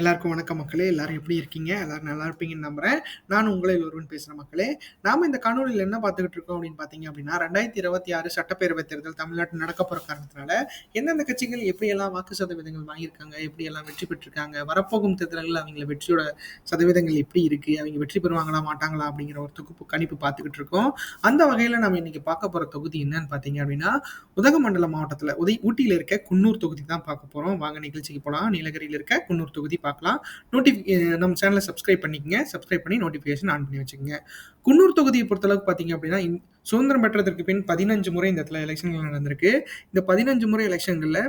எல்லாருக்கும் வணக்கம் மக்களே. எல்லாரும் எப்படி இருக்கீங்க? எல்லாரும் நல்லா இருப்பீங்கன்னு நம்புறேன். நான் உங்களை ஒருவன் பேசுகிற மக்களே. நாம இந்த காணொலியில் என்ன பார்த்துக்கிட்டு இருக்கோம் அப்படின்னு பார்த்தீங்க அப்படின்னா ரெண்டாயிரத்தி இருபத்தி ஆறு சட்டப்பேரவை தேர்தல் தமிழ்நாட்டில் நடக்க போற காரணத்தினால எந்தெந்த கட்சிகள் எப்படியெல்லாம் வாக்கு சதவீதங்கள் வாங்கியிருக்காங்க எப்படியெல்லாம் வெற்றி பெற்றிருக்காங்க வரப்போகும் தேர்தல்கள் அவங்கள வெற்றியோட சதவீதங்கள் எப்படி இருக்கு அவங்க வெற்றி பெறுவாங்களா மாட்டாங்களா அப்படிங்கிற ஒரு தொகுப்பு கணிப்பு பார்த்துக்கிட்டு இருக்கோம். அந்த வகையில் நம்ம இன்னைக்கு பார்க்க போற தொகுதி என்னன்னு பார்த்தீங்க அப்படின்னா உதகமண்டலம் மாவட்டத்தில் உதய் ஊட்டியில் இருக்க குன்னூர் தொகுதி தான் பார்க்க போறோம். வாங்க நிகழ்ச்சிக்கு போகலாம் நீலகிரியில் இருக்க குன்னூர் தொகுதி பார்க்கலாம். நோட்டிஃபி நம்ம சேனலை சப்ஸ்கிரைப் பண்ணிக்கங்க. சப்ஸ்கிரைப் பண்ணி நோட்டிஃபிகேஷன் ஆன் பண்ணி வச்சுக்கோங்க. குன்னூர் தொகுதியை பொறுத்தளவுக்கு பார்த்தீங்க அப்படின்னா சுதந்திரம் பெற்றதற்கு பின் பதினஞ்சு முறை இந்த இடத்துல எலெக்ஷன்கள் நடந்திருக்கு. இந்த பதினஞ்சு முறை எலெக்ஷன்களில்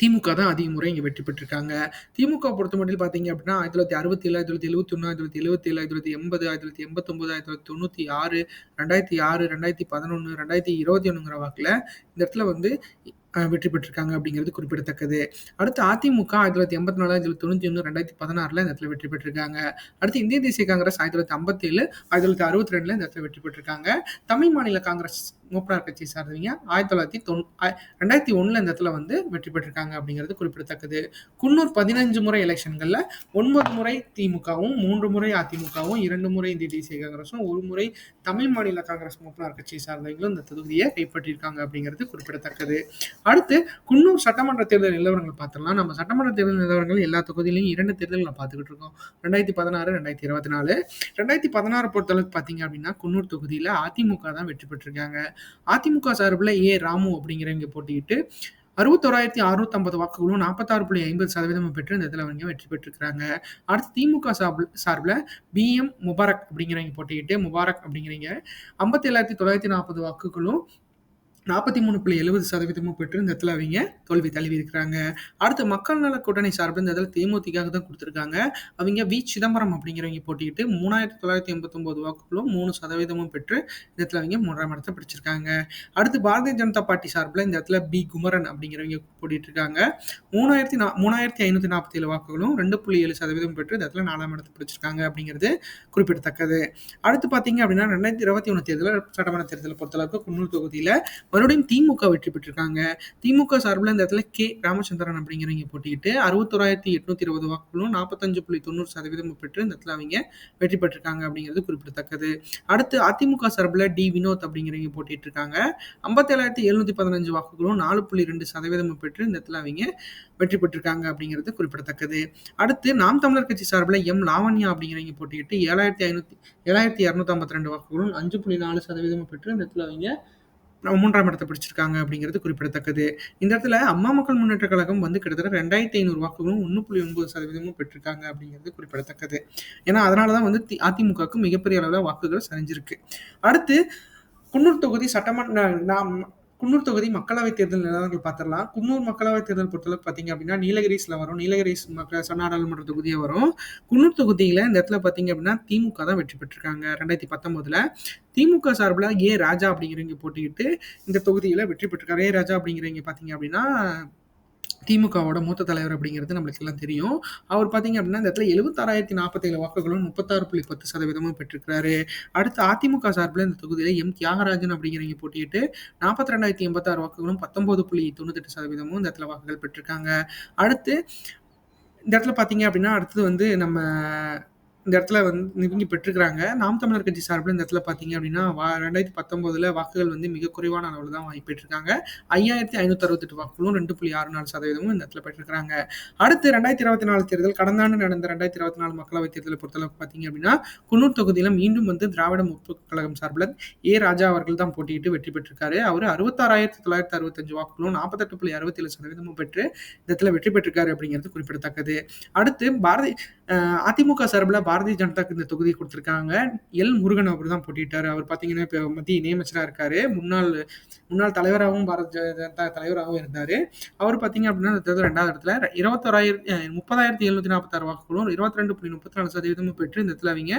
திமுக தான் அதிக முறை இங்கே வெற்றி பெற்றிருக்காங்க. திமுக பொறுத்த மட்டும் பார்த்தீங்க அப்படின்னா ஆயிரத்தி தொள்ளாயிரத்தி அறுபத்தி ஏழு ஆயிரத்தி தொள்ளாயிரத்தி எழுபத்தி ஒன்று ஆயிரத்தி தொள்ளாயிரத்தி எழுபத்தி ஏழு ஆயிரத்தி தொள்ளாயிரத்தி எண்பது ஆயிரத்தி தொள்ளாயிரத்தி எண்பத்தொம்பது ஆயிரத்தி தொள்ளாயிரத்தி தொண்ணூற்றி ஆறு ரெண்டாயிரத்தி ஆறு ரெண்டாயிரத்தி பதினொன்று ரெண்டாயிரத்தி இருபத்தி ஒன்றுங்கிற வாக்கில் இந்த இடத்துல வந்து வெற்றி பெற்றிருக்காங்க அப்படிங்கிறது குறிப்பிடத்தக்கது. அடுத்து அதிமுக ஆயிரத்தி தொள்ளாயிரத்தி எண்பத்தி நாலு ஆயிரத்தி தொண்ணூற்றி ஒன்று ரெண்டாயிரத்தி பதினாறில் இந்த இடத்துல வெற்றி பெற்றிருக்காங்க. அடுத்து இந்திய தேசிய காங்கிரஸ் ஆயிரத்தி தொள்ளாயிரத்தி ஐம்பத்தேழு ஆயிரத்தி தொள்ளாயிரத்தி அறுபத்தி ரெண்டில் இந்த இடத்துல வெற்றி பெற்றிருக்காங்க. தமிழ் மாநில காங்கிரஸ் மூப்பனார் கட்சி சார்ந்தவங்க ஆயிரத்தி தொள்ளாயிரத்தி தொண்ணூ ரெண்டாயிரத்தி ஒன்றில் இந்த இடத்துல வந்து வெற்றி பெற்றிருக்காங்க அப்படிங்கிறது குறிப்பிடத்தக்கது. குன்னூர் பதினஞ்சு முறை எலெக்ஷன்களில் ஒன்பது முறை திமுகவும் மூன்று முறை அதிமுகவும் இரண்டு முறை இந்திய தேசிய காங்கிரஸும் ஒரு முறை தமிழ் மாநில காங்கிரஸ் மூப்பனார் கட்சி சார்ந்தவங்களும் இந்த தொகுதியை கைப்பற்றியிருக்காங்க அப்படிங்கிறது குறிப்பிடத்தக்கது. அடுத்து குன்னூர் சட்டமன்ற தேர்தல் நிலவரங்கள் பார்த்தோம்னா நம்ம சட்டமன்ற தேர்தல் நிலவரங்கள் எல்லா தொகுதியிலையும் இரண்டு தேர்தல்களை பார்த்துக்கிட்டு இருக்கோம். ரெண்டாயிரத்தி பதினாறு ரெண்டாயிரத்தி இருபத்தி நாலு ரெண்டாயிரத்தி பதினாறு பொறுத்தளவுக்கு பார்த்தீங்க அப்படின்னா குன்னூர் தொகுதியில் அதிமுக தான் வெற்றி பெற்றிருக்காங்க. அதிமுக சார்பில் ஏ. ராமு அப்படிங்கிறவங்க போட்டிக்கிட்டு அறுபத்தோராயிரத்தி அறுநூத்தம்பது வாக்குகளும் நாற்பத்தாறு புள்ளி ஐம்பது சதவீதம் பெற்று இந்த இதில் அவங்க வெற்றி பெற்றிருக்கிறாங்க. அடுத்து திமுக சார்பில் சார்பில் பிஎம் முபாரக் அப்படிங்கிறவங்க போட்டிக்கிட்டு முபாரக் அப்படிங்கிறவங்க ஐம்பத்தி ஏழாயிரத்தி தொள்ளாயிரத்தி நாற்பது வாக்குகளும் நாற்பத்தி மூணு புள்ளி எழுபது சதவீதமும் பெற்று இந்த இடத்துல அவங்க தோல்வி தழுவி இருக்கிறாங்க அடுத்து மக்கள் நல கூட்டணி சார்பில் இந்த இடத்துல தேமுதிக தான் கொடுத்துருக்காங்க. அவங்க வி. சிதம்பரம் அப்படிங்கிறவங்க போட்டிக்கிட்டு மூணாயிரத்தி தொள்ளாயிரத்தி எண்பத்தொம்போது வாக்குகளும் மூணு சதவீதமும் பெற்று இந்த இடத்துல அவங்க மூன்றாம் இடத்தை பிடிச்சிருக்காங்க. அடுத்து பாரதிய ஜனதா பார்ட்டி சார்பில் இந்த இடத்துல பி. குமரன் அப்படிங்கிறவங்க போட்டிட்டு இருக்காங்க மூணாயிரத்தி நா மூணாயிரத்தி ஐநூற்றி நாற்பத்தி ஏழு வாக்குகளும் ரெண்டு புள்ளி ஏழு சதவீதம் பெற்று இந்த இடத்துல நாலாம் இடத்தை பிடிச்சிருக்காங்க அப்படிங்கிறது குறிப்பிடத்தக்கது. அடுத்து பார்த்தீங்க அப்படின்னா ரெண்டாயிரத்தி இருபத்தி ஒன்று தேர்தலில் சட்டமன்ற தேர்தலை பொறுத்தளவுக்கு குன்னூர் தொகுதியில் மறுபடியும் திமுக வெற்றி பெற்றிருக்காங்க. திமுக சார்பில் இந்த இடத்துல கே. ராமச்சந்திரன் அப்படிங்கிறவங்க போட்டிக்கிட்டு அறுபத்தோராயிரத்தி எட்நூத்தி இருபது வாக்குகளும் நாற்பத்தஞ்சு புள்ளி தொண்ணூறு சதவீதம் பெற்று இந்த இடத்துல அவங்க வெற்றி பெற்றிருக்காங்க அப்படிங்கிறது குறிப்பிடத்தக்கது. அடுத்து அதிமுக சார்பில் டி. வினோத் அப்படிங்கிறவங்க போட்டிட்டு இருக்காங்க ஐம்பத்தேழாயிரத்தி எழுநூத்தி பதினஞ்சு வாக்குகளும் நாலு புள்ளி ரெண்டு சதவீதம் பெற்று இந்த இடத்துல அவங்க வெற்றி பெற்றிருக்காங்க அப்படிங்கிறது குறிப்பிடத்தக்கது. அடுத்து நாம் தமிழர் கட்சி சார்பில் எம். லாவண்யா அப்படிங்கிறவங்க போட்டிக்கிட்டு ஏழாயிரத்தி ஐநூத்தி ஏழாயிரத்தி இரநூத்தி ஐம்பத்தி ரெண்டு வாக்குகளும் அஞ்சு புள்ளி நாலு சதவீதம் பெற்று இந்த இடத்துல அவங்க மூன்றாம் இடத்தை பிடிச்சிருக்காங்க அப்படிங்கிறது குறிப்பிடத்தக்கது. இந்த இடத்துல அம்மா மக்கள் முன்னேற்ற கழகம் வந்து கிட்டத்தட்ட ரெண்டாயிரத்தி ஐநூறு வாக்குகளும் ஒன்று புள்ளி ஒன்பது சதவீதமும் பெற்றிருக்காங்க அப்படிங்கிறது குறிப்பிடத்தக்கது. ஏன்னா அதனால தான் வந்து தி- அதிமுகவுக்கு மிகப்பெரிய அளவில் வாக்குகள் சரிஞ்சிருக்கு. அடுத்து குன்னூர் தொகுதி சட்டமன்ற நாம் குன்னூர் தொகுதி மக்களவைத் தேர்தல் நிலவரங்கள் பார்த்துடலாம். குன்னூர் மக்களவைத் தேர்தல் பொறுத்தளவுக்கு பார்த்தீங்க அப்படின்னா நீலகிரிஸில் வரும். நீலகிரிஸ் மக்கள் நாடாளுமன்ற தொகுதியை வரும். குன்னூர் தொகுதியில் இந்த இடத்துல பார்த்தீங்க அப்படின்னா திமுக தான் வெற்றி பெற்றிருக்காங்க ரெண்டாயிரத்தி பத்தொம்போதில் திமுக சார்பில் ஏ ராஜா அப்படிங்கிறவங்க போட்டிக்கிட்டு இந்த தொகுதியில் வெற்றி பெற்றிருக்காரு. ஏ ராஜா அப்படிங்கிறவங்க பார்த்தீங்க அப்படின்னா திமுகவோட மூத்த தலைவர் அப்படிங்கிறது நம்மளுக்கு எல்லாம் தெரியும். அவர் பார்த்தீங்க அப்படின்னா இந்த இடத்துல எழுபத்தாறாயிரத்தி நாற்பத்தேழு வாக்குகளும் முப்பத்தாறு புள்ளி பத்து சதவீதமும் பெற்றிருக்கிறாரு. அடுத்து அதிமுக சார்பில் இந்த தொகுதியில் எம். தியாகராஜன் அப்படிங்கிறவங்க போட்டியிட்டு நாற்பத்தி ரெண்டாயிரத்தி எண்பத்தாறு வாக்குகளும் பத்தொன்பது புள்ளி தொண்ணூத்தெட்டு சதவீதமும் இந்த இடத்துல வாக்குகள் பெற்றிருக்காங்க. அடுத்து இந்த இடத்துல பார்த்தீங்க அப்படின்னா அடுத்தது வந்து நம்ம இந்த இடத்துல வந்து இவங்க பெற்றிருக்கிறாங்க. நாம் தமிழர் கட்சி சார்பில் இந்த இடத்துல பார்த்தீங்க அப்படின்னா வா ரெண்டாயிரத்தி பத்தொம்போதில் வாக்குகள் வந்து மிக குறைவான அளவில் தான் வாங்கி பெற்றிருக்காங்க. ஐயாயிரத்தி ஐநூற்றி அறுபத்தெட்டு வாக்குகளும் ரெண்டு புள்ளி ஆறு நாலு சதவீதமும் இந்த இடத்துல பெற்றிருக்காங்க அடுத்து ரெண்டாயிரத்தி இருபத்தி நாலு தேர்தல் கடந்த ஆண்டு நடந்த ரெண்டாயிரத்தி இருபத்தி நாலு மக்களவை தேர்தலை பொறுத்தளவுக்கு பார்த்தீங்க அப்படின்னா குன்னூர் தொகுதியில் மீண்டும் வந்து திராவிட முற்போக்கு கழகம் சார்பில் ஏ. ராஜா அவர்கள் தான் போட்டியிட்டு வெற்றி பெற்றிருக்காரு. அவர் அறுபத்தாறாயிரத்தி தொள்ளாயிரத்தி அறுபத்தஞ்சு வாக்குகளும் நாற்பத்தெட்டு புள்ளி அறுபத்தேழு சதவீதமும் பெற்று இந்த இடத்துல வெற்றி பெற்றிருக்காரு அப்படிங்கிறது குறிப்பிடத்தக்கது. அடுத்து பாரதி அதிமுக சார்பில் பாரதிய ஜனதாக்கு இந்த தொகுதி கொடுத்துருக்காங்க. எல் முருகன் அவர் தான் போட்டிட்டாரு அவர் பார்த்தீங்கன்னா இப்போ மத்திய நியமிச்சராக இருக்காரு. முன்னாள் முன்னாள் தலைவராகவும் பாரதிய ஜனதா தலைவராகவும் இருந்தார். அவர் பார்த்தீங்க அப்படின்னா இந்த தேர்தல் ரெண்டாவது இடத்துல இருபத்தோராயிரத்தி முப்பதாயிரத்தி எழுநூத்தி நாற்பத்தாறு வாக்குகளும் இருபத்தி ரெண்டு புள்ளி முப்பத்தி நாலு சதவீதமும் பெற்று இந்த இடத்துல அவங்க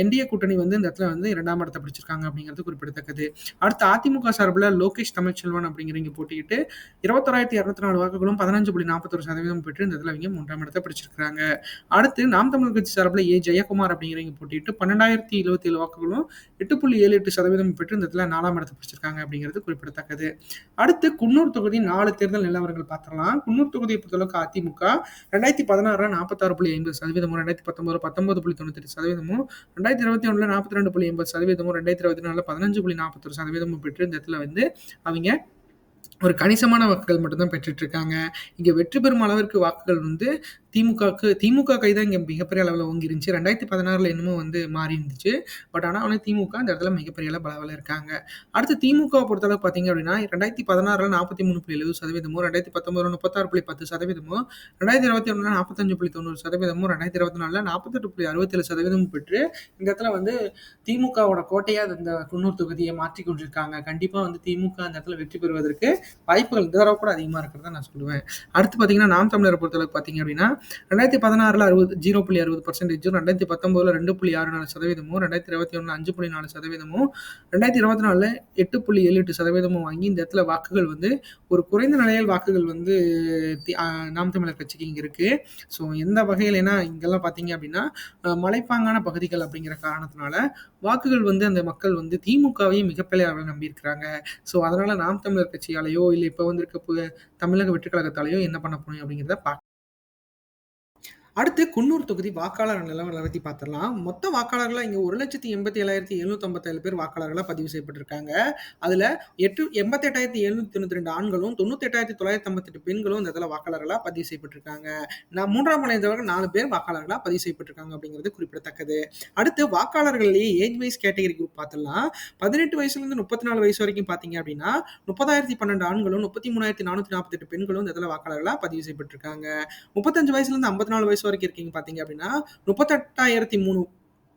என்டிஏ கூட்டணி வந்து இந்த இடத்துல வந்து இரண்டாம் இடத்தை பிடிச்சிருக்காங்க அப்படிங்கிறது குறிப்பிடத்தக்கது. அடுத்து அதிமுக சார்பில் லோகேஷ் தமிழ்ச்செல்வன் அப்படிங்கிறவங்க போட்டிக்கிட்டு இருபத்தொராயிரத்தி இரநூத்தி நாலு வாக்குகளும் பதினஞ்சு புள்ளி நாற்பத்தொரு சதவீதம் பெற்று இந்த இடத்துல அவங்க மூன்றாம் இடத்தை பிடிச்சிருக்காங்க அடுத்து நாம் தமிழ் கட்சி சார்பில் ஏ. ஜெயக்குமார் அப்படிங்கிறவங்க போட்டிட்டு பன்னெண்டாயிரத்தி எழுபத்தி ஏழு வாக்குகளும் எட்டு புள்ளி ஏழு எட்டு சதவீதம் பெற்று இந்த இடத்துல நாலாம் இடத்தை பிடிச்சிருக்காங்க அப்படிங்கிறது குறிப்பிடத்தக்கது. அடுத்து குன்னூர் தொகுதி நாலு தேர்தல் நிலவரங்கள் பார்த்துடலாம். குன்னூர் தொகுதியை பொறுத்தளவுக்கு அதிமுக ரெண்டாயிரத்தி பதினாறுல நாற்பத்தாறு புள்ளி ஐம்பது சதவீதமும் ரெண்டாயிரத்தி பத்தொன்பது பத்தொன்பது புள்ளி தொண்ணூத்தி சதவீதமும் ரெண்டாயிரத்தி இருபத்தி ஒண்ணுல நாற்பத்தி ரெண்டு புள்ளி எண்பது சதவீதமும் ரெண்டாயிரத்தி இருபத்தி நாலில் பதினஞ்சு புள்ளி நாற்பத்தொரு சதவீதமும் பெற்று இந்த இடத்துல வந்து அவங்க ஒரு கணிசமான வாக்குகள் மட்டும்தான் பெற்றுட்டு இருக்காங்க இங்கே வெற்றி பெறும் அளவிற்கு வாக்குகள் வந்து திமுகவுக்கு திமுக கை தான் இங்கே மிகப்பெரிய அளவில் ஓங்கி இருந்துச்சு ரெண்டாயிரத்தி பதினாறில் என்னமோ வந்து மாறி இருந்துச்சு பட் ஆனால் வந்து திமுக அந்த இடத்துல மிகப்பெரிய அளவு பலவில் இருக்காங்க. அடுத்து திமுக பொறுத்தளவு பார்த்தீங்க அப்படின்னா ரெண்டாயிரத்தி பதினாறில் நாற்பத்தி மூணு புள்ளி எழுபது சதவீதமும் ரெண்டாயிரத்தி பத்தொம்பதுல முப்பத்தாறு புள்ளி பத்து சதவீதமும் ரெண்டாயிரத்தி இருபத்தி ஒன்றில் நாற்பத்தஞ்சு புள்ளி தொண்ணூறு சதவீதமும் ரெண்டாயிரத்தி இருபத்தி நாலில் நாற்பத்தெட்டு புள்ளி அறுபத்தேழு சதவீதமும் பெற்று இந்த இடத்துல வந்து திமுகவோட கோட்டையாக இந்த குன்னூர் தொகுதியை மாற்றி கொண்டிருக்காங்க. கண்டிப்பாக வந்து திமுக அந்த இடத்துல வெற்றி பெறுவதற்கு வாய்ப்புகள் இந்த தடவை கூட அதிகமாக இருக்கிறதா நான் சொல்லுவேன். அடுத்து பார்த்தீங்கன்னா நாம் தமிழரை பொறுத்தளவுக்கு பார்த்தீங்க அப்படின்னா ரெண்டாயிரத்தி பதினாறுல அறுபது ஜீரோ புள்ளி அறுபது பர்சன்டேஜும் ரெண்டாயிரத்தி பத்தொன்பதுல ரெண்டு புள்ளி ஆறு நாலு சதவீதமும் ரெண்டாயிரத்தி இருபத்தி ஒன்று அஞ்சு புள்ளி நாலு சதவீதமும் ரெண்டாயிரத்தி இருபத்தி நாலில் எட்டு புள்ளி ஏழு எட்டு சதவீதமும் வாங்கி இந்த இடத்துல வாக்குகள் வந்து ஒரு குறைந்த நிலையில் வாக்குகள் வந்து நாம் தமிழர் கட்சிக்கு இங்கே இருக்குது ஸோ எந்த வகையில் ஏன்னா இங்கெல்லாம் பார்த்தீங்க அப்படின்னா மலைப்பாங்கான பகுதிகள் அப்படிங்கிற காரணத்தினால வாக்குகள் வந்து அந்த மக்கள் வந்து திமுகவையும் மிகப்பெரிய அளவில் நம்பியிருக்கிறாங்க. ஸோ அதனால் நாம் தமிழர் கட்சியாலேயோ இல்லை இப்போ வந்திருக்க தமிழக வெற்றி கழகத்தாலேயோ என்ன பண்ண போறோம் அப்படிங்கிறத பார்க்க அடுத்து குன்னூர் தொகுதி வாக்காளர் நிலவரம் பற்றி பார்த்துடலாம் மொத்த வாக்காளர்களாக இங்கே ஒரு லட்சத்தி எண்பத்தி ஏழாயிரத்தி எழுநூத்தம்பத்தேழு பேர் வாக்காளர்களாக பதிவு செய்யப்பட்டிருக்காங்க. அதில் எட்டு எண்பத்தெட்டாயிரத்தி எழுநூத்தி தொண்ணூத்தி ரெண்டு ஆண்களும் தொண்ணூத்தெட்டாயிரத்தி தொள்ளாயிரத்தி ஐம்பத்தெட்டு பெண்களும் இந்த இதில் வாக்காளர்களாக பதிவு செய்யப்பட்டிருக்காங்க. நான் மூன்றாம் மனிதவர்கள் நாலு பேர் வாக்காளர்களாக பதிவு செய்யப்பட்டிருக்காங்க அப்படிங்கிறது குறிப்பிடத்தக்கது. அடுத்து வாக்காளர்கள்லேயே ஏஜ் வைஸ் கேட்டகரி குரூப் பார்த்துடலாம் பதினெட்டு வயசுலேருந்து முப்பத்தி நாலு வயசு வரைக்கும் பார்த்தீங்க அப்படின்னா முப்பதாயிரத்தி பன்னெண்டு ஆண்களும் முப்பத்தி மூணாயிரத்தி நானூற்றி நாற்பத்தெட்டு பெண்களும் இந்த இதில் வாக்காளர்களாக பதிவு செய்யப்பட்டிருக்காங்க. முப்பத்தஞ்சு வயசுலேருந்து ஐம்பத்தி நாலு வயசு வரைக்கும் இருக்கீங்க பார்த்தீங்க அப்படின்னா முப்பத்தெட்டாயிரத்தி மூணு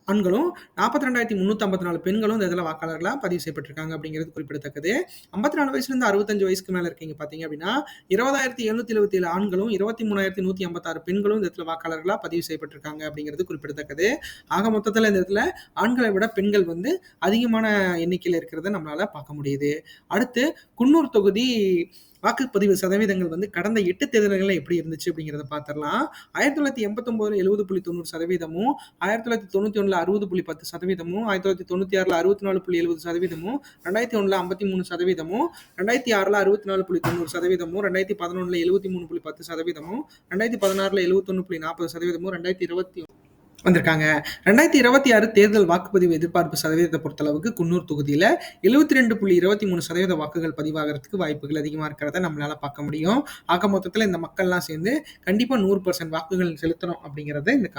ஆண்களும் நாற்பத்தி ரெண்டாயிரத்தி முந்நூற்றி ஐம்பத்தி நாலு பெண்களும் இந்த இதில் வாக்காளர்களாக பதிவு செய்யப்பட்டிருக்காங்க அப்படிங்கிறது குறிப்பிடத்தக்கது. ஐம்பத்தி நாலு வயசுலேருந்து அறுபத்தஞ்சு வயசுக்கு மேலே இருக்கீங்க பார்த்தீங்க அப்படின்னா இருபதாயிரத்தி எழுநூத்தி எழுபத்தி ஏழு ஆண்களும் இருபத்தி மூணாயிரத்தி நூற்றி ஐம்பத்தாறு பெண்களும் இந்த இடத்துல வாக்காளர்களாக பதிவு செய்யப்பட்டிருக்காங்க அப்படிங்கிறது குறிப்பிடத்தக்கது. ஆக மொத்தத்தில் இந்த இடத்துல ஆண்களை விட பெண்கள் வந்து அதிகமான எண்ணிக்கையில் இருக்கிறத நம்மளால் பார்க்க முடியுது. அடுத்து குன்னூர் தொகுதி வாக்குப்பதிவு சதவீதங்கள் வந்து கடந்த எட்டு தேர்தல்களில் எப்படி இருந்துச்சு அப்படிங்கிறத பார்த்துடலாம். ஆயிரத்தி தொள்ளாயிரத்தி எண்பத்தொம்போது எழுபது புள்ளி தொண்ணூறு சதவீதமும் ஆயிரத்தி தொள்ளாயிரத்தி தொண்ணூற்றி ஒன்றில் அறுபது புள்ளி பத்து சதவீதமும் ஆயிரத்தி தொள்ளாயிரத்தி தொண்ணூற்றி ஆறில் அறுபத்தி நாலு புள்ளி எழுபது சதவீதமும் ரெண்டாயிரத்தி ஒன்றில் ஐம்பத்தி மூணு சதவீதமும் ரெண்டாயிரத்தி ஆறில் அறுபத்தி நாலு புள்ளி தொண்ணூறு சதவீதமும் ரெண்டாயிரத்தி பதினொன்றில் எழுபத்தி மூணு புள்ளி பத்து சதவீதமும் ரெண்டாயிரத்தி பதினாறில் எழுபத்தொன்று புள்ளி நாற்பது சதவீதமும் ரெண்டாயிரத்தி இருபத்தி வந்திருக்காங்க. ரெண்டாயிரத்தி இருபத்தி ஆறு தேர்தல் வாக்குப்பதிவு எதிர்பார்ப்பு சதவீதத்தை பொறுத்தளவுக்கு குன்னூர் தொகுதியில் எழுபத்தி ரெண்டு புள்ளி இருபத்தி மூணு சதவீத வாக்குகள் பதிவாகிறதுக்கு வாய்ப்புகள் அதிகமாக இருக்கிறத நம்மளால பார்க்க முடியும். ஆக மொத்தத்தில் இந்த மக்கள்லாம் சேர்ந்து கண்டிப்பாக நூறு பர்சன்ட் வாக்குகள் செலுத்தணும் அப்படிங்கிறது இந்த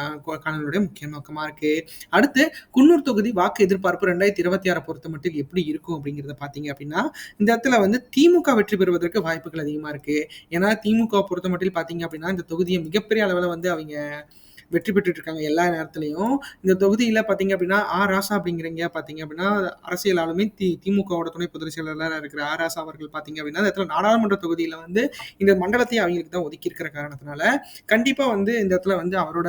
காணொலியுடைய முக்கிய நோக்கமாக இருக்கு. அடுத்து குன்னூர் தொகுதி வாக்கு எதிர்பார்ப்பு ரெண்டாயிரத்தி இருபத்தி ஆறை பொறுத்த மட்டும் எப்படி இருக்கும் அப்படிங்கிறத பார்த்தீங்க அப்படின்னா இந்த இடத்துல வந்து திமுக வெற்றி பெறுவதற்கு வாய்ப்புகள் அதிகமாக இருக்கு. ஏன்னா திமுக பொறுத்த மட்டும் பார்த்தீங்க அப்படின்னா இந்த தொகுதியை மிகப்பெரிய அளவில் வந்து அவங்க வெற்றி பெற்றுட்டு இருக்காங்க எல்லா நேரத்துலையும். இந்த தொகுதியில் பார்த்தீங்க அப்படின்னா ஆர் ராசா அப்படிங்கிறீங்க. பார்த்தீங்க அப்படின்னா அரசியல் ஆளுமே தி திமுகவோட துணை பொதுச் செயலாளராக இருக்கிற ஆர் ராசா அவர்கள் பார்த்தீங்க அப்படின்னா இந்த இடத்துல நாடாளுமன்ற தொகுதியில் வந்து இந்த மண்டலத்தை அவங்களுக்கு தான் ஒதுக்கி இருக்கிற காரணத்தினால கண்டிப்பாக வந்து இந்த இடத்துல வந்து அவரோட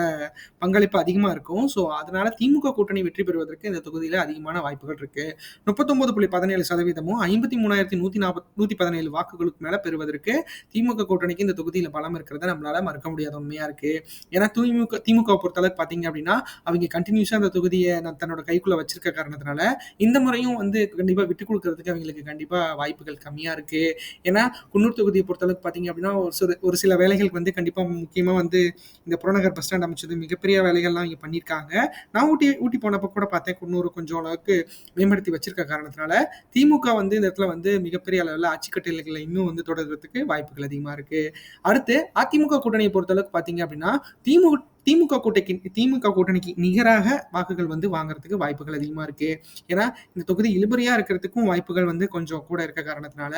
பங்களிப்பு அதிகமாக இருக்கும். ஸோ அதனால திமுக கூட்டணி வெற்றி பெறுவதற்கு இந்த தொகுதியில் அதிகமான வாய்ப்புகள் இருக்கு. முப்பத்தொன்பது புள்ளி பதினேழு சதவீதமும் ஐம்பத்தி மூணாயிரத்தி நூற்றி நாற்பத்தி நூற்றி பதினேழு வாக்குகளுக்கு மேலே பெறுவதற்கு திமுக கூட்டணிக்கு இந்த தொகுதியில் பலம் இருக்கிறத நம்மளால மறக்க முடியாத உண்மையா இருக்கு. ஏன்னா திமுக திமுக பொறுத்தளவுக்கு பார்த்தீங்க அப்படின்னா அவங்க கண்டினியூஸாக அந்த தொகுதியை நான் தன்னோட கைக்குள்ள வச்சிருக்க காரணத்தினால இந்த முறையும் வந்து கண்டிப்பாக விட்டு கொடுக்கறதுக்கு அவங்களுக்கு கண்டிப்பாக வாய்ப்புகள் கம்மியாக இருக்கு. ஏன்னா குன்னூர் தொகுதியை பொறுத்தளவுக்கு பார்த்தீங்க அப்படின்னா ஒரு சில ஒரு சில வேலைகளுக்கு வந்து கண்டிப்பாக முக்கியமாக வந்து இந்த புறநகர் பஸ் ஸ்டாண்ட் அமைச்சது மிகப்பெரிய வேலைகள்லாம் இங்கே பண்ணியிருக்காங்க. நான் ஊட்டி ஊட்டி போனப்போ கூட பார்த்தேன் குன்னூர் கொஞ்சம் அளவுக்கு மேம்படுத்தி வச்சிருக்க காரணத்தினால திமுக வந்து இந்த இடத்துல வந்து மிகப்பெரிய அளவில் ஆட்சிக்கட்டளைகளை இன்னும் வந்து தொடர்றதுக்கு வாய்ப்புகள் அதிகமாக இருக்கு. அடுத்து அதிமுக கூட்டணியை பொறுத்தளவுக்கு பார்த்தீங்க அப்படின்னா திமுக திமுக கூட்டணிக்கு திமுக கூட்டணிக்கு நிகராக வாக்குகள் வந்து வாங்குறதுக்கு வாய்ப்புகள் அதிகமாக இருக்கு. ஏன்னா இந்த தொகுதி இழுபறியா இருக்கிறதுக்கும் வாய்ப்புகள் வந்து கொஞ்சம் கூட இருக்க காரணத்தினால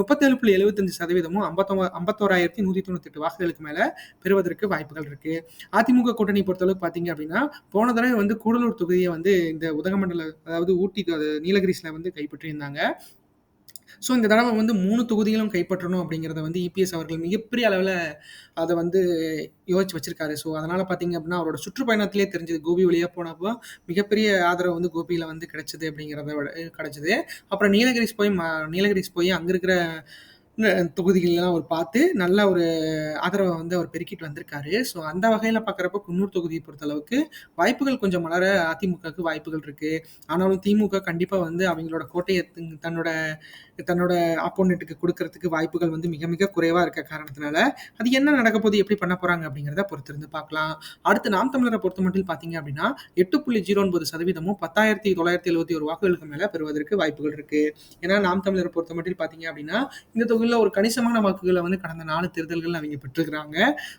முப்பத்தேழு புள்ளி எழுபத்தஞ்சு சதவீதமும் ஐம்பத்தொ ஐம்பத்தோராயிரத்தி நூற்றி தொண்ணூத்தெட்டு வாக்குகளுக்கு மேல பெறுவதற்கு வாய்ப்புகள் இருக்கு. அதிமுக கூட்டணி பொறுத்தளவுக்கு பார்த்தீங்க அப்படின்னா போன தடவை வந்து கூடலூர் தொகுதியை வந்து இந்த உதகமண்டல அதாவது ஊட்டி நீலகிரிஸ்ல வந்து கைப்பற்றியிருந்தாங்க. ஸோ இந்த தடவை வந்து மூணு தொகுதிகளும் கைப்பற்றணும் அப்படிங்கிறத வந்து இபிஎஸ் அவர்கள் மிகப்பெரிய அளவில் அதை வந்து யோசிச்சு வச்சிருக்காரு. ஸோ அதனால் பார்த்தீங்க அப்படின்னா அவரோட சுற்றுப்பயணத்திலே தெரிஞ்சது. கோபி வழியாக போனப்போ மிகப்பெரிய ஆதரவு வந்து கோபியில் வந்து கிடைச்சது அப்படிங்கிறத விட கிடைச்சது. அப்புறம் நீலகிரிஸ் போய் ம நீலகிரிஸ் போய் அங்கே இருக்கிற தொகுதிகளெல்லாம் அவர் பார்த்து நல்ல ஒரு ஆதரவை வந்து அவர் பெருக்கிட்டு வந்திருக்காரு. ஸோ அந்த வகையில் பார்க்குறப்ப குன்னூர் தொகுதியை பொறுத்தளவுக்கு வாய்ப்புகள் கொஞ்சம் மலர அதிமுகவுக்கு வாய்ப்புகள் இருக்குது ஆனாலும் திமுக கண்டிப்பாக வந்து அவங்களோட கோட்டையை தன்னோட தன்னோட ஆப்போனண்ட்டுக்கு கொடுக்கறதுக்கு வாய்ப்புகள் வந்து மிக மிக குறைவாக இருக்க காரணத்தினால அது என்ன நடக்க போது எப்படி பண்ண போகிறாங்க அப்படிங்கிறத பொறுத்திருந்து பார்க்கலாம். அடுத்து நாம் தமிழரை பொறுத்த மட்டும் பார்த்தீங்க அப்படின்னா எட்டு புள்ளி ஜீரோ ஒன்பது சதவீதமும் பத்தாயிரத்தி தொள்ளாயிரத்தி எழுபத்தி ஒரு வாக்குகளுக்கு மேலே பெறுவதற்கு வாய்ப்புகள் இருக்குது ஏன்னா நாம் தமிழரை பொறுத்த மட்டும் பார்த்தீங்க அப்படின்னா இந்த தொகுதியில் ஒரு கணிசமான வாக்குகளை வந்து கடந்த நாலு தேர்தல்கள் அவங்க பெற்றிருக்கிறாங்க.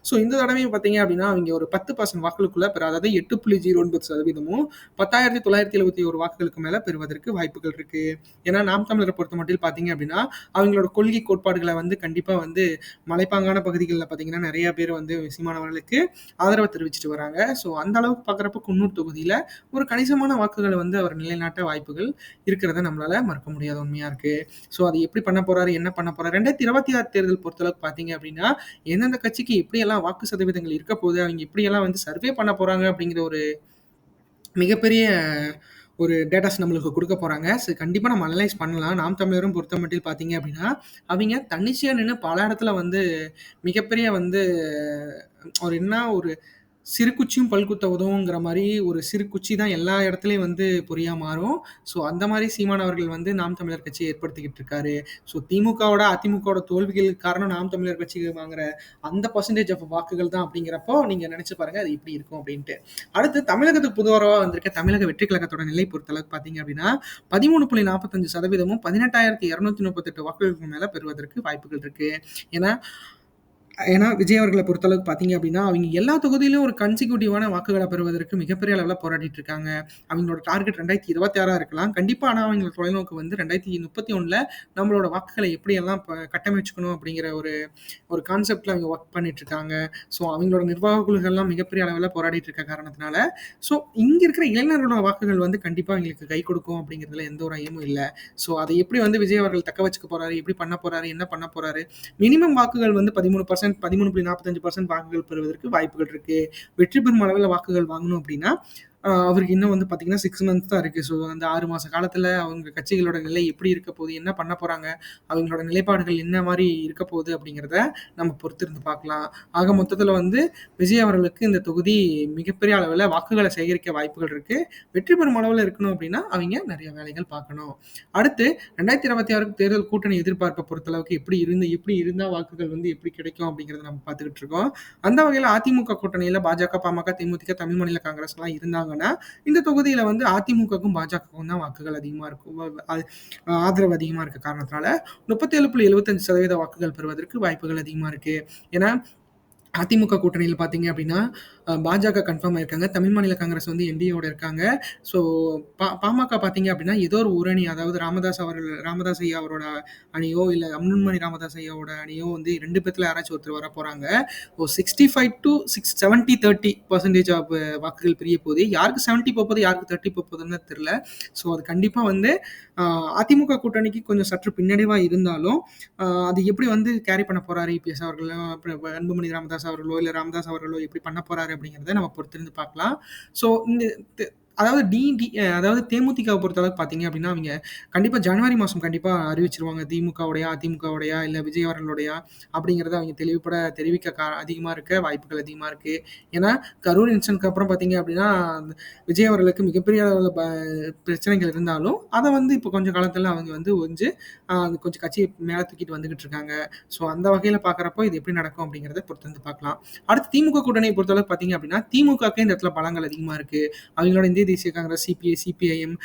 ஸோ இந்த தடவையும் பார்த்தீங்க அப்படின்னா அவங்க ஒரு பத்து பர்சன்ட் வாக்குகளுக்குள்ள பெற அதாவது எட்டு புள்ளி ஜீரோ ஒன்பது சதவீதமும் பத்தாயிரத்தி தொள்ளாயிரத்தி எழுபத்தி ஒரு வாக்குகளுக்கு மேலே பெறுவதற்கு வாய்ப்புகள் இருக்கு. ஏன்னா நாம் தமிழரை பொறுத்த மட்டும் பார்த்தீங்க அப்படின்னா அவங்களோட கொள்கை கோட்பாடுகளை வந்து கண்டிப்பாக வந்து மலைப்பாங்கான பகுதிகளில் பார்த்தீங்கன்னா நிறைய பேர் வந்து சீமானவர்களுக்கு ஆதரவு தெரிவிச்சிட்டு வராங்க. ஸோ அந்த அளவுக்கு பார்க்குறப்ப குன்னூர் தொகுதியில் ஒரு கணிசமான வாக்குகளை வந்து அவர் நிலைநாட்ட வாய்ப்புகள் இருக்கிறத நம்மளால மறக்க முடியாத உண்மையா இருக்கு. ஸோ அதை எப்படி பண்ண போறாரு என்ன பண்ண போறாரு ரெண்டாயிரத்தி இருபத்தி ஆறு தேர்தல் பொறுத்தளவுக்கு பார்த்தீங்க அப்படின்னா எந்தெந்த கட்சிக்கு எப்படியெல்லாம் வாக்கு சதவீதங்கள் இருக்க போகுது அவங்க எப்படியெல்லாம் வந்து சர்வே பண்ண போறாங்க அப்படிங்கிற ஒரு மிகப்பெரிய ஒரு டேட்டாஸ் நம்மளுக்கு கொடுக்க போகிறாங்க ஸோ கண்டிப்பாக நம்ம அனலைஸ் பண்ணலாம். நாம் தமிழரும் பொறுத்த மட்டும் பார்த்தீங்க அப்படின்னா அவங்க தன்னிச்சையாக நின்று பல இடத்துல வந்து மிகப்பெரிய வந்து ஒரு என்ன ஒரு சிறுகுச்சியும் பல்குத்த உதவுங்கிற மாதிரி ஒரு சிறு குச்சி தான் எல்லா இடத்துலையும் வந்து பொறியா மாறும். ஸோ அந்த மாதிரி சீமான் அவர்கள் வந்து நாம் தமிழர் கட்சியை ஏற்படுத்திக்கிட்டு இருக்காரு. ஸோ திமுகவோட அதிமுகவோட தோல்விகளுக்கு காரணம் நாம் தமிழர் கட்சி வாங்குற அந்த பர்சன்டேஜ் ஆஃப் வாக்குகள் தான் அப்படிங்கிறப்போ நீங்கள் நினச்சி பாருங்க அது இப்படி இருக்கும் அப்படின்ட்டு. அடுத்து தமிழகத்துக்கு புதுவரவா வந்திருக்க தமிழக வெற்றி கழகத்தோட நிலை பொறுத்தளவுக்கு பார்த்தீங்க அப்படின்னா பதிமூணு புள்ளி நாற்பத்தஞ்சு சதவீதமும் பதினெட்டாயிரத்தி இரநூத்தி முப்பத்தெட்டு வாக்குகளுக்கு மேலே பெறுவதற்கு வாய்ப்புகள் இருக்கு. ஏன்னா ஏன்னா விஜய் அவர்களை பொறுத்தளவுக்கு பார்த்தீங்க அப்படின்னா அவங்க எல்லா தொகுதியிலும் ஒரு கன்சிக்யூட்டிவான வாக்குகளை பெறுவதற்கு மிகப்பெரிய அளவில் போராடிட்டு இருக்காங்க. அவங்களோட டார்கெட் ரெண்டாயிரத்தி இருபத்தி ஆறாக இருக்கலாம். கண்டிப்பாக ஆனால் அவங்களோட தொலைநோக்கு வந்து ரெண்டாயிரத்தி முப்பத்தி ஒன்றில் நம்மளோட வாக்குகளை எப்படியெல்லாம் கட்டமைச்சுக்கணும் அப்படிங்கிற ஒரு ஒரு கான்செப்டில் அவங்க ஒர்க் பண்ணிட்டு இருக்காங்க. ஸோ அவங்களோட நிர்வாக குழுக்கள்லாம் மிகப்பெரிய அளவில் போராடிட்டு இருக்க காரணத்தினால ஸோ இங்கே இருக்கிற இளைஞர்களோட வாக்குகள் வந்து கண்டிப்பாக அவங்களுக்கு கை கொடுக்கும் அப்படிங்கிறதுல எந்த ஒரு ஐயமும் இல்லை. ஸோ அதை எப்படி வந்து விஜய் அவர்கள் தக்க வச்சுக்க போகிறாரு எப்படி பண்ண போகிறாரு என்ன பண்ண போகிறாரு மினிமம் வாக்குகள் வந்து பதிமூணு பர்சன்ட் பர்சன்ட் பதிமூணு புள்ளி நாற்பத்தஞ்சு பர்சன்ட் வாக்குகள் பெறுவதற்கு வாய்ப்புகள் இருக்கு. வெற்றி பெறும் அளவில் வாக்குகள் வாங்கணும் அப்படின்னா அவருக்கு இன்னும் வந்து பார்த்தீங்கன்னா சிக்ஸ் மந்த்ஸ் தான் இருக்குது ஸோ அந்த ஆறு மாத காலத்தில் அவங்க கட்சிகளோட நிலை எப்படி இருக்க போகுது என்ன பண்ண போகிறாங்க அவங்களோட நிலைப்பாடுகள் என்ன மாதிரி இருக்க போகுது அப்படிங்கிறத நம்ம பொறுத்திருந்து பார்க்கலாம். ஆக மொத்தத்தில் வந்து விஜய் அவர்களுக்கு இந்த தொகுதி மிகப்பெரிய அளவில் வாக்குகளை சேகரிக்க வாய்ப்புகள் இருக்குது வெற்றி பெறும் அளவில் இருக்கணும் அப்படின்னா அவங்க நிறைய வேலைகள் பார்க்கணும். அடுத்து ரெண்டாயிரத்தி இருபத்தி ஆறுக்கு தேர்தல் கூட்டணி எதிர்பார்ப்பை பொறுத்தளவுக்கு எப்படி இருந்து எப்படி இருந்தால் வாக்குகள் வந்து எப்படி கிடைக்கும் அப்படிங்கிறத நம்ம பார்த்துக்கிட்டு இருக்கோம். அந்த வகையில் அதிமுக கூட்டணியில் பாஜக பாமக தேமுதிக தமிழ் மாநில காங்கிரஸ்லாம் இருந்தாங்க பார்த்தாங்கன்னா இந்த தொகுதியில் வந்து அதிமுகவுக்கும் பாஜகவுக்கும் தான் வாக்குகள் அதிகமாக இருக்கும். ஆதரவு அதிகமாக இருக்க காரணத்தினால முப்பத்தேழு புள்ளி எழுபத்தஞ்சு சதவீத வாக்குகள் பெறுவதற்கு வாய்ப்புகள் அதிகமாக இருக்கு. ஏன்னா அதிமுக கூட்டணியில் பார்த்தீங்க அப்படின்னா பாஜக கன்ஃபார்ம் ஆயிருக்காங்க. தமிழ் மாநில காங்கிரஸ் வந்து என்டிஏவோட இருக்காங்க. ஸோ பா பாமக பார்த்தீங்க அப்படின்னா ஏதோ ஒரு அணி அதாவது ராமதாஸ் அவர்கள் ராமதாஸ் ஐயா அவரோட அணியோ இல்லை அம்னுன்மணி ராமதாஸ் ஐயாவோட அணியோ வந்து ரெண்டு பேர்த்தில் யாராச்சும் ஒருத்தர் வர போகிறாங்க ஓ sixty five to six seventy thirty percentage of வாக்குகள் பிரிய போகுது. யாருக்கு செவன்ட்டி போகுது யாருக்கு தேர்ட்டி போகுதுன்னு தெரில ஸோ அது கண்டிப்பாக வந்து அதிமுக கூட்டணிக்கு கொஞ்சம் சற்று பின்னடைவாக இருந்தாலும் அது எப்படி வந்து கேரி பண்ண போகிறாரு இபிஎஸ் அவர்கள் அன்புமணி ராமதாஸ் அவர்களோ இல்லை ராமதாஸ் அவர்களோ எப்படி பண்ண போறாரு அப்படிங்கிறத நம்ம பொறுத்திருந்து பார்க்கலாம். ஸோ இந்த அதாவது டி அதாவது தேமுதிகவை பொறுத்தளவுக்கு பார்த்தீங்க அப்படின்னா அவங்க கண்டிப்பாக ஜனவரி மாதம் கண்டிப்பாக அறிவிச்சிருவாங்க. திமுகவுடையா அதிமுகவுடையா இல்லை விஜய் அவர்களுடையா அப்படிங்கிறத அவங்க தெளிவுபட தெரிவிக்க கா அதிகமாக இருக்க வாய்ப்புகள் அதிகமாக இருக்குது ஏன்னா கரூர் இன்சிடென்ட்க்கு அப்புறம் பார்த்தீங்க அப்படின்னா விஜய் அவர்களுக்கு மிகப்பெரிய அளவில் பிரச்சனைகள் இருந்தாலும் அதை வந்து இப்போ கொஞ்சம் காலத்தில் அவங்க வந்து கொஞ்சம் கொஞ்சம் கட்சி மேலே தூக்கிட்டு வந்துக்கிட்டு இருக்காங்க. ஸோ அந்த வகையில் பார்க்குறப்போ இது எப்படி நடக்கும் அப்படிங்கிறத பொறுத்து வந்து பார்க்கலாம். அடுத்து திமுக கூட்டணியை பொறுத்தளவுக்கு பார்த்தீங்க அப்படின்னா திமுகவுக்கு இந்த இடத்துல பலங்கள் அதிகமாக இருக்குது அவங்களோட இந்த இந்திய தேசிய காங்கிரஸ் சிபிஐ சிபிஐஎம்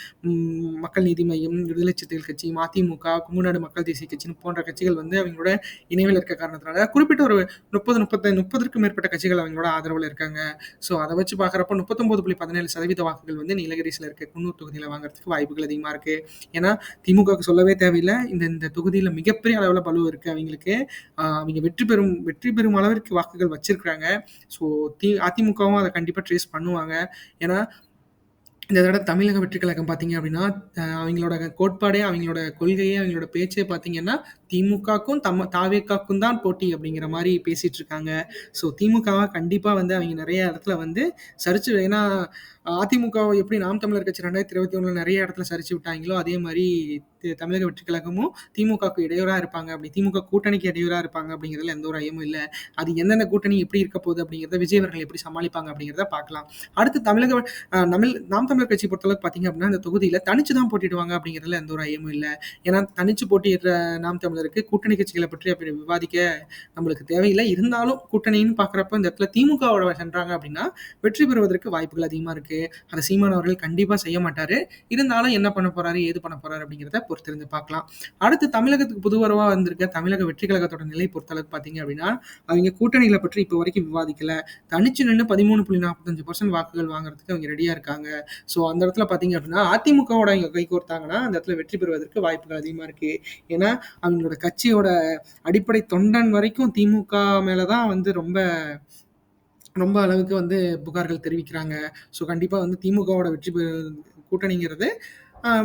மக்கள் நீதி மையம் விடுதலை சிறுத்தைகள் கட்சி மதிமுக குமுநாடு மக்கள் தேசிய கட்சி போன்ற கட்சிகள் வந்து அவங்களோட இணைவில் இருக்க காரணத்தினால குறிப்பிட்ட ஒரு முப்பது முப்பத்தி முப்பதுக்கும் மேற்பட்ட கட்சிகள் அவங்களோட ஆதரவில் இருக்காங்க. ஸோ அதை வச்சு பார்க்குறப்ப முப்பத்தொம்பது புள்ளி பதினேழு சதவீத வாக்குகள் வந்து நீலகிரிசில் இருக்க. குன்னூர் தொகுதியில் வாங்குறதுக்கு வாய்ப்புகள் அதிகமாக இருக்கு. ஏன்னா திமுகவுக்கு சொல்லவே தேவையில்லை. இந்த இந்த தொகுதியில் மிகப்பெரிய அளவில் பலு இருக்கு அவங்களுக்கு. அவங்க வெற்றி பெறும் வெற்றி பெறும் அளவிற்கு வாக்குகள் வச்சிருக்கிறாங்க. ஸோ தி அதிமுகவும் அதை கண்டிப்பாக ட்ரேஸ் பண்ணுவாங்க. ஏன்னா இந்த தடவை தமிழக வெற்றி கழகம் பார்த்தீங்க அப்படின்னா, அ அவங்களோட கோட்பாடே, அவங்களோட கொள்கையே, அவங்களோட பேச்சே பார்த்தீங்கன்னா, திமுகக்கும் தம்ம தாவேக்காக்கும் தான் போட்டி அப்படிங்கிற மாதிரி பேசிட்டு இருக்காங்க. ஸோ திமுகவாக கண்டிப்பாக வந்து அவங்க நிறைய இடத்துல வந்து சரிச்சு ஏன்னா அதிமுக எப்படி நாம் தமிழர் கட்சி 2021ல நெறைய இடத்துல சரிச்சு விட்டாங்களோ அதே மாதிரி தமிழக வெற்றி கழகமும் திமுகவுக்கு இடையூறாக இருப்பாங்க. அப்படி திமுக கூட்டணிக்கு இடையூறாக இருப்பாங்க அப்படிங்கிறதுல எந்த ஒரு ஐயமும் இல்லை அது எந்தெந்த கூட்டணி எப்படி இருக்க போகுது அப்படிங்கிறத விஜய் அவர்கள் எப்படி சமாளிப்பாங்க அப்படிங்கிறத பார்க்கலாம். அடுத்து தமிழக தமிழ் நாம் தமிழர் கட்சி பொறுத்தளவுக்கு பார்த்தீங்க அப்படின்னா, அந்த தொகுதியில் தனிச்சு தான் போட்டிடுவாங்க அப்படிங்கிறதுல எந்த ஒரு ஐயமும் இல்லை ஏன்னா தனிச்சு போட்டியிடுற நாம் தமிழருக்கு கூட்டணி கட்சிகளை பற்றி அப்படி விவாதிக்க நம்மளுக்கு தேவையில்லை இருந்தாலும் கூட்டணின்னு பார்க்குறப்ப இந்த இடத்துல திமுகவோட சென்றாங்க அப்படின்னா, வெற்றி பெறுவதற்கு வாய்ப்புகள் அதிகமா இருக்கு. அதை சீமான் அவர்கள் கண்டிப்பா செய்ய மாட்டாரு. இருந்தாலும் என்ன பண்ண போறாரு, ஏது பண்ண போறாரு அப்படிங்கிறத பொறுத்திருந்து பார்க்கலாம். அடுத்து தமிழகத்துக்கு புதுவரவா வந்திருக்க தமிழக வெற்றி கழகத்தோட நிலை பொறுத்தளவுக்கு பார்த்தீங்க அப்படின்னா, அவங்க கூட்டணிகளை பற்றி இப்போ வரைக்கும் விவாதிக்கல. தனிச்சு நின்று பதிமூணு புள்ளி நாற்பத்தஞ்சு பர்சன்ட் வாக்குகள் வாங்குறதுக்கு அவங்க ரெடியா இருக்காங்க. ஸோ அந்த இடத்துல பார்த்தீங்க அப்படின்னா, அதிமுகவோட இங்க கைகோர்த்தாங்கன்னா, அந்த இடத்துல வெற்றி பெறுவதற்கு வாய்ப்புகள் அதிகமா இருக்கு. ஏன்னா, அவங்களோட கட்சியோட அடிப்படை தொண்டன் வரைக்கும் திமுக மேலே தான் வந்து ரொம்ப ரொம்ப அளவுக்கு வந்து புகார்கள் தெரிவிக்கிறாங்க. ஸோ கண்டிப்பா வந்து திமுகவோட வெற்றி பெ கூட்டணிங்கிறது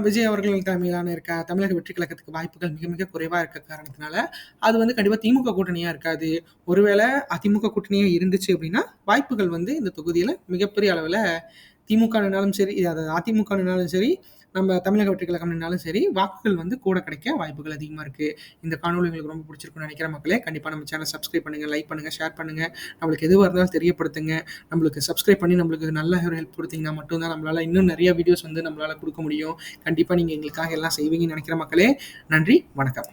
விஜய் அவர்கள் தலைமையிலான இருக்க தமிழக வெற்றி கழகத்துக்கு வாய்ப்புகள் மிக மிக குறைவா இருக்க காரணத்தினால, அது வந்து கண்டிப்பா திமுக கூட்டணியா இருக்காது. ஒருவேளை அதிமுக கூட்டணியா இருந்துச்சு அப்படின்னா, வாய்ப்புகள் வந்து இந்த தொகுதியில மிகப்பெரிய அளவுல திமுகனாலும் சரி, அது அதிமுகனாலும் நின்னாலும் சரி, நம்ம தமிழக வெற்றி கழகம்னாலும் சரி, வாக்குகள் வந்து கூட கிடைக்க வாய்ப்புகள் அதிகமாக இருக்கு. இந்த காணொலி உங்களுக்கு ரொம்ப பிடிச்சிருக்குன்னு நினைக்கிற மக்களே. கண்டிப்பாக நம்ம சேனல் சப்ஸ்கிரைப் பண்ணுங்கள் லைக் பண்ணுங்கள் ஷேர் பண்ணுங்கள் நம்மளுக்கு எதுவாக இருந்தாலும் தெரியப்படுத்துங்க. நம்மளுக்கு சப்ஸ்கிரைப் பண்ணி நம்மளுக்கு நல்ல ஒரு ஹெல்ப் கொடுத்தீங்கன்னா மட்டும்தான் நம்மளால் நம்மளால இன்னும் நிறைய வீடியோஸ் வந்து நம்மளால் கொடுக்க முடியும். கண்டிப்பாக நீங்கள் எங்களுக்காக எல்லாம் செய்வீங்கன்னு நினைக்கிற மக்களே. நன்றி, வணக்கம்.